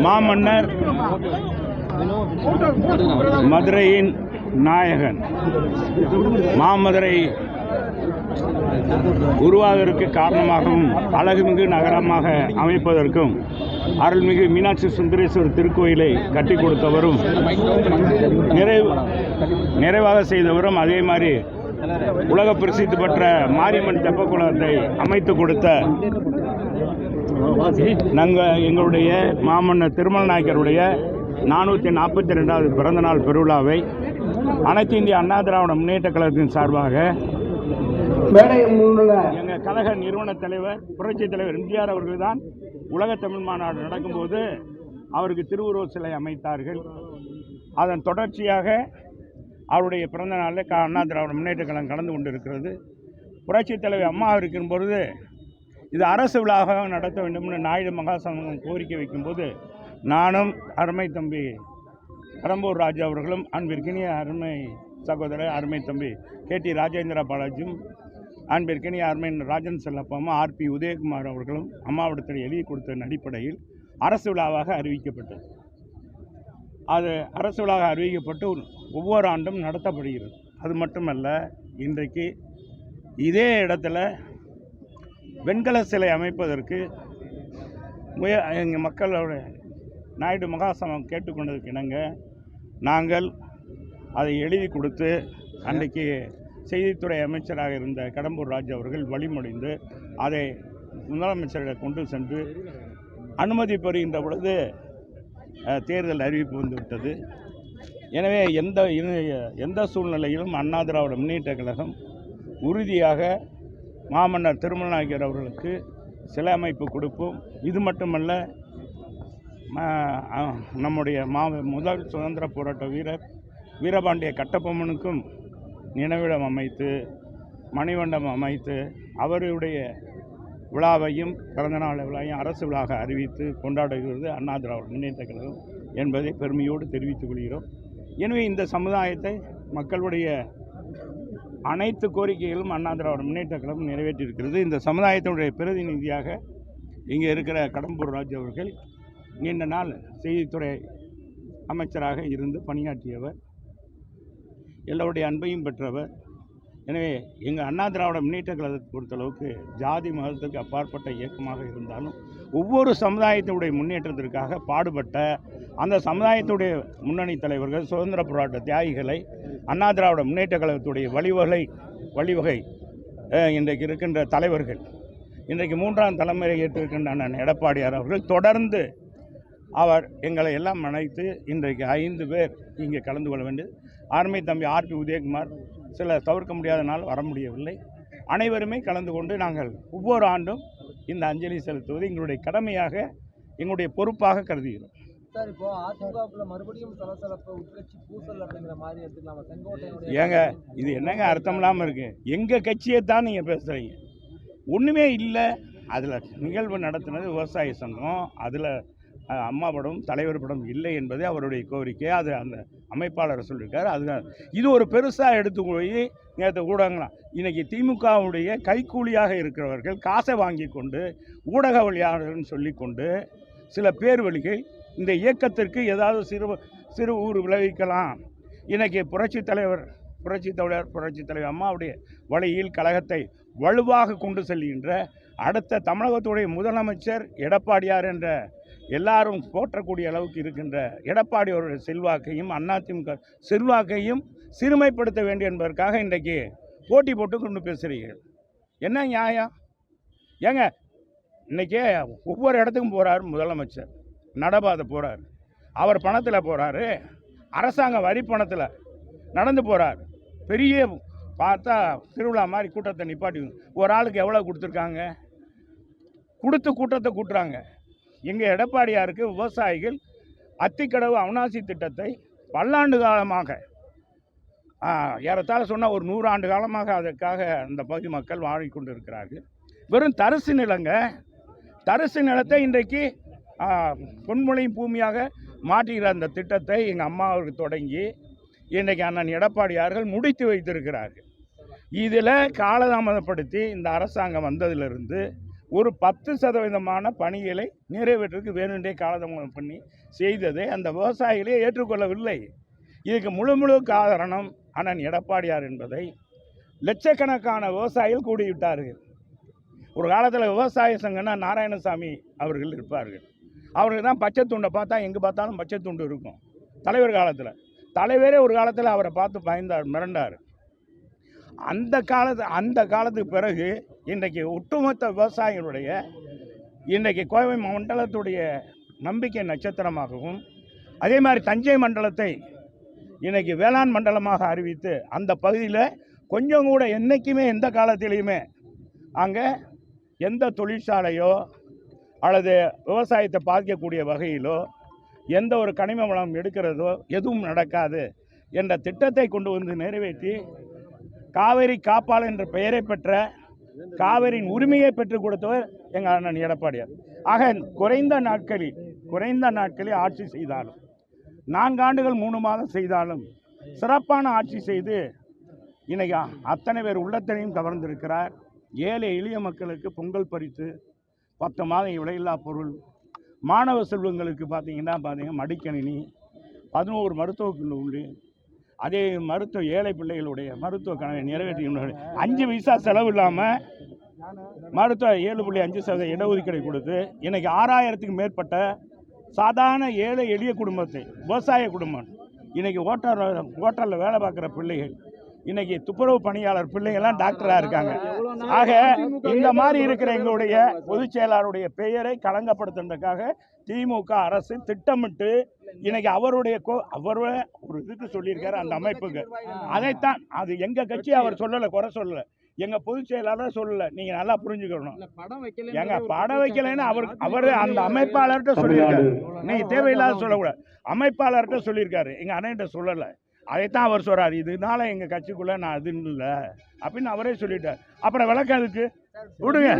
மாமன்னர் மதுரையின் நாயகன். மாமதுரை உருவாவதற்கு காரணமாகவும் அழகுமிகு நகரமாக அமைப்பதற்கும் அருள்மிகு மீனாட்சி சுந்தரேஸ்வரர் திருக்கோயிலை கட்டி கொடுத்தவரும் நிறைவு நிறைவாக செய்தவரும் அதே மாதிரி உலக பிரசித்தி பெற்ற மாரியம்மன் தெப்பக்குளத்தை அமைத்து கொடுத்த நாங்கள் எங்களுடைய மாமன்னர் திருமல நாயக்கருடைய நானூற்றி நாற்பத்தி ரெண்டாவது பிறந்தநாள் பெருவிழாவை அனைத்து இந்திய அண்ணா திராவிட முன்னேற்ற கழகத்தின் சார்பாக எங்கள் கழக நிறுவன தலைவர் புரட்சித் தலைவர் எம்ஜிஆர் அவர்கள் தான் உலக தமிழ் மாநாடு நடக்கும்போது அவருக்கு திருவுருவ சிலை அமைத்தார்கள். அதன் தொடர்ச்சியாக அவருடைய பிறந்த நாளில் அண்ணா திராவிட முன்னேற்ற கழகம் கலந்து கொண்டிருக்கிறது. புரட்சித் தலைவர் அம்மா இருக்கும் பொழுது இது அரசு விழாவாக நடத்த வேண்டும்னு நாயுடு மகாசங்கம் கோரிக்கை வைக்கும்போது நானும் அருமை தம்பி கடம்பூர் ராஜா அவர்களும் அன்பிற்கினிய அருமை சகோதரர் அருமை தம்பி கே டி ராஜேந்திர பாலாஜியும் அன்பிற்கினிய அருமை ராஜன் செல்லப்பாமா ஆர்பி உதயகுமார் அவர்களும் அம்மாவிடத்தில் எழுதி கொடுத்த அடிப்படையில் அரசு விழாவாக அறிவிக்கப்பட்டது. அது அரசு விழாவாக அறிவிக்கப்பட்டு ஒவ்வொரு ஆண்டும் நடத்தப்படுகிறது. அது மட்டுமல்ல இன்றைக்கு இதே இடத்துல வெண்கல சிலை அமைப்பதற்கு முய எங்கள் மக்களோட நாயுடு மகாசமம் கேட்டுக்கொண்டதுக்கு இணங்க நாங்கள் அதை எழுதி கொடுத்து அன்றைக்கு செய்தித்துறை அமைச்சராக இருந்த கடம்பூர் ராஜ் அவர்கள் வழிமொழிந்து அதை முதலமைச்சரிடம் கொண்டு சென்று அனுமதி பெறுகின்ற பொழுது தேர்தல் அறிவிப்பு வந்துவிட்டது. எனவே எந்த எந்த சூழ்நிலையிலும் அண்ணா திராவிட முன்னேற்ற கழகம் உறுதியாக மாமன்னர் திருமலநாயக்கர் அவர்களுக்கு சிலை அமைப்பு கொடுப்போம். இது மட்டுமல்ல நம்முடைய மா முதல் சுதந்திர போராட்ட வீரர் வீரபாண்டிய கட்டபொம்மனுக்கும் நினைவிடம் அமைத்து மணிமண்டபம் அமைத்து அவருடைய விழாவையும் பிறந்தநாள் விழாவையும் அரசு விழாக அறிவித்து கொண்டாடுகிறது அண்ணா திராவிட முன்னேற்ற கழகம் என்பதை பெருமையோடு தெரிவித்துக் கொள்கிறோம். எனவே இந்த சமுதாயத்தை மக்களுடைய அனைத்து கோரிக்கைகளும் அண்ணா திராவிட முன்னேற்ற கழகம் நிறைவேற்றியிருக்கிறது. இந்த சமுதாயத்தினுடைய பிரதிநிதியாக இங்கே இருக்கிற கடம்பூர் ராஜ் அவர்கள் நீண்ட நாள் செய்தித்துறை அமைச்சராக இருந்து பணியாற்றியவர் எல்லோருடைய அன்பையும் பெற்றவர் எனவே எங்கள் அண்ணா திராவிட முன்னேற்ற கழகத்தை பொறுத்தளவுக்கு ஜாதி மதத்துக்கு அப்பாற்பட்ட இயக்கமாக இருந்தாலும் ஒவ்வொரு சமுதாயத்தினுடைய முன்னேற்றத்திற்காக பாடுபட்ட அந்த சமுதாயத்துடைய முன்னணி தலைவர்கள் சுதந்திர போராட்ட தியாகிகளை அண்ணா திராவிட முன்னேற்ற கழகத்துடைய வழிவகை வழிவகை இன்றைக்கு இருக்கின்ற தலைவர்கள் இன்றைக்கு மூன்றாம் தலைமுறை ஏற்றிருக்கின்ற அண்ணன் எடப்பாடியார் அவர்கள் தொடர்ந்து அவர் எங்களை எல்லாம் அழைத்து இன்றைக்கு ஐந்து பேர் இங்கே கலந்து கொள்ள வேண்டியது ஆர்மி தம்பி ஆர்பி உதயகுமார் சில தவிர்க்க முடியாதனால் வர முடியவில்லை. அனைவருமே கலந்து கொண்டு நாங்கள் ஒவ்வொரு ஆண்டும் இந்த அஞ்சலி செலுத்துவது எங்களுடைய கடமையாக எங்களுடைய பொறுப்பாக கருதுகிறோம். சார் இப்போ அதிமுகவுல மறுபடியும் சலசலப்பு உட்கட்சி பூசல் அப்படிங்கிற மாதிரி எடுத்துக்கலாமா? செங்கோட்டையினுடைய ஏங்க இது என்னங்க அர்த்தம் இல்லாமல் இருக்கு? எங்கள் கட்சியை தான் நீங்கள் பேசுகிறீங்க ஒன்றுமே இல்லை. அதில் நிகழ்வு நடத்தினது விவசாய சங்கம். அதில் அம்மா படம் தலைவர் படம் இல்லை என்பதே அவருடைய கோரிக்கை. அது அந்த அமைப்பாளர் சொல்லியிருக்காரு. அது இது ஒரு பெருசாக எடுத்து போய் நேற்று ஊடகங்களாம் இன்றைக்கி திமுகவுடைய கைக்கூலியாக இருக்கிறவர்கள் காசை வாங்கி கொண்டு சொல்லி சொல்லிக்கொண்டு சில பேர் வழிகள் இந்த இயக்கத்திற்கு ஏதாவது சிறு சிறு ஊர் விளைவிக்கலாம். இன்றைக்கி புரட்சி தலைவர் புரட்சி தலைவர் புரட்சி தலைவர் அம்மாவுடைய வழியில் கழகத்தை வலுவாக கொண்டு செல்கின்ற அடுத்த தமிழகத்துடைய முதலமைச்சர் எடப்பாடியார் என்ற எல்லாரும் போற்றக்கூடிய அளவுக்கு இருக்கின்ற எடப்பாடி அவருடைய செல்வாக்கையும் அதிமுக செல்வாக்கையும் சிறுமைப்படுத்த வேண்டும் என்பதற்காக இன்றைக்கு போட்டி போட்டு கொண்டு பேசுகிறீர்கள் என்ன நியாயம்? ஏங்க இன்றைக்கே ஒவ்வொரு இடத்துக்கும் போகிறார் முதலமைச்சர். நடபாதை போகிறார் அவர் பணத்தில் போகிறாரு அரசாங்க வரி பணத்தில் நடந்து போகிறார் பெரிய பார்த்தா திருவிழா மாதிரி கூட்டத்தை நிப்பாட்டி ஒரு ஆளுக்கு எவ்வளோ கொடுத்துருக்காங்க? கொடுத்து கூட்டத்தை கூட்டுறாங்க. எங்கள் எடப்பாடியாருக்கு விவசாயிகள் அத்திக்கடவு அவனாசி திட்டத்தை பல்லாண்டு காலமாக ஏறத்தாழ சொன்னால் ஒரு நூறு ஆண்டு காலமாக அதற்காக அந்த பகுதி மக்கள் வாழிக்கொண்டு இருக்கிறார்கள் வெறும் தரிசு நிலங்க தரிசு நிலத்தை இன்றைக்கு ஆ, பொன்முளையும் பூமியாக மாற்றுகிற அந்த திட்டத்தை எங்கள் அம்மா அவர்கள் தொடங்கி இன்றைக்கு அண்ணன் எடப்பாடியார்கள் முடித்து வைத்திருக்கிறார்கள். இதில் காலதாமதப்படுத்தி இந்த அரசாங்கம் வந்ததிலிருந்து ஒரு பத்து சதவீதமான பணிகளை நிறைவேற்றுக்கு வேணுன்றே காலதாமதம் பண்ணி செய்ததை அந்த விவசாயிகளே ஏற்றுக்கொள்ளவில்லை. இதுக்கு முழு முழு காரணம் அண்ணன் எடப்பாடியார் என்பதை லட்சக்கணக்கான விவசாயிகள் கூடிவிட்டார்கள். ஒரு காலத்தில் விவசாய சங்கம்னா நாராயணசாமி அவர்கள் இருப்பார்கள். அவர்கள் தான் பச்சை துண்டை பார்த்தா எங்கே பார்த்தாலும் பச்சை துண்டு இருக்கும். தலைவர் காலத்தில். தலைவரே ஒரு காலத்தில் அவரை பார்த்து பயந்தார் மிரண்டார். அந்த காலத்து அந்த காலத்துக்கு பிறகு இன்றைக்கு ஒட்டுமொத்த விவசாயிகளுடைய இன்றைக்கு கோவை மண்டலத்துடைய நம்பிக்கை நட்சத்திரமாகவும் அதே மாதிரி தஞ்சை மண்டலத்தை இன்றைக்கி வேளாண் மண்டலமாக அறிவித்து அந்த பகுதியில் கொஞ்சம் கூட என்றைக்குமே எந்த காலத்திலையுமே அங்கே எந்த தொழிற்சாலையோ அல்லது விவசாயத்தை பாதிக்கக்கூடிய வகையிலோ எந்த ஒரு கனிம வளம் எடுக்கிறதோ எதுவும் நடக்காது என்ற திட்டத்தை கொண்டு வந்து நிறைவேற்றி காவேரி காப்பாளர் என்ற பெயரை பெற்ற காவிரியின் உரிமையை பெற்றுக் கொடுத்தவர் எங்கள் அண்ணன் எடப்பாடியார். ஆக குறைந்த நாட்களில் குறைந்த நாட்களில் ஆட்சி செய்தாலும் நான்காண்டுகள் மூணு மாதம் செய்தாலும் சிறப்பான ஆட்சி செய்து இன்னைக்கு அத்தனை பேர் உள்ளத்தனையும் கவர்ந்திருக்கிறார். ஏழை எளிய மக்களுக்கு பொங்கல் பறித்து பத்து மாதம் விலையில்லா பொருள். மாணவ செல்வங்களுக்கு பார்த்தீங்கன்னா பார்த்தீங்கன்னா மடிக்கணினி பதினோரு மருத்துவக் கல்லூரி அதே மருத்துவ ஏழை பிள்ளைகளுடைய மருத்துவ கனவை நிறைவேற்றி அஞ்சு பைசா செலவு இல்லாமல் மருத்துவ ஏழு புள்ளி அஞ்சு சதவீத இடஒதுக்கீடு கொடுத்து இன்னைக்கு ஆறாயிரத்துக்கு மேற்பட்ட சாதாரண ஏழை எளிய குடும்பத்தை விவசாய குடும்பம். இன்னைக்கு ஓட்டர் ஓட்டரில் வேலை பார்க்குற பிள்ளைகள் இன்னைக்கு துப்புரவு பணியாளர் பிள்ளைங்கள்லாம் டாக்டராக இருக்காங்க. ஆக இந்த மாதிரி இருக்கிற எங்களுடைய பொதுச் செயலாளருடைய பெயரை களங்கப்படுத்துறதுக்காக திமுக அரசு திட்டமிட்டு இன்னைக்கு அவருடைய கோ அவர் ஒரு இதுக்கு சொல்லியிருக்காரு அந்த அமைப்புக்கு. அதைத்தான் அது எங்க கட்சி அவர் சொல்லலை குறை சொல்லலை. எங்க பொதுச் செயலாளர் சொல்லலை. நீங்க நல்லா புரிஞ்சுக்கணும். எங்க படம் வைக்கலைன்னு அவர் அவர் அந்த அமைப்பாளர்கிட்ட சொல்லியிருக்காரு. நீங்க தேவையில்லாத சொல்லக்கூடாது. அமைப்பாளர்கிட்ட சொல்லியிருக்காரு. எங்க அண்ணன்கிட்ட சொல்லலை. அதைத்தான் அவர் சொல்றாரு. இதனால எங்க கட்சிக்குள்ள நான் அது இல்லை. அப்படின்னு அவரே சொல்லிட்டார். அப்புறம் விளக்கம் அதுக்கு விடுங்க.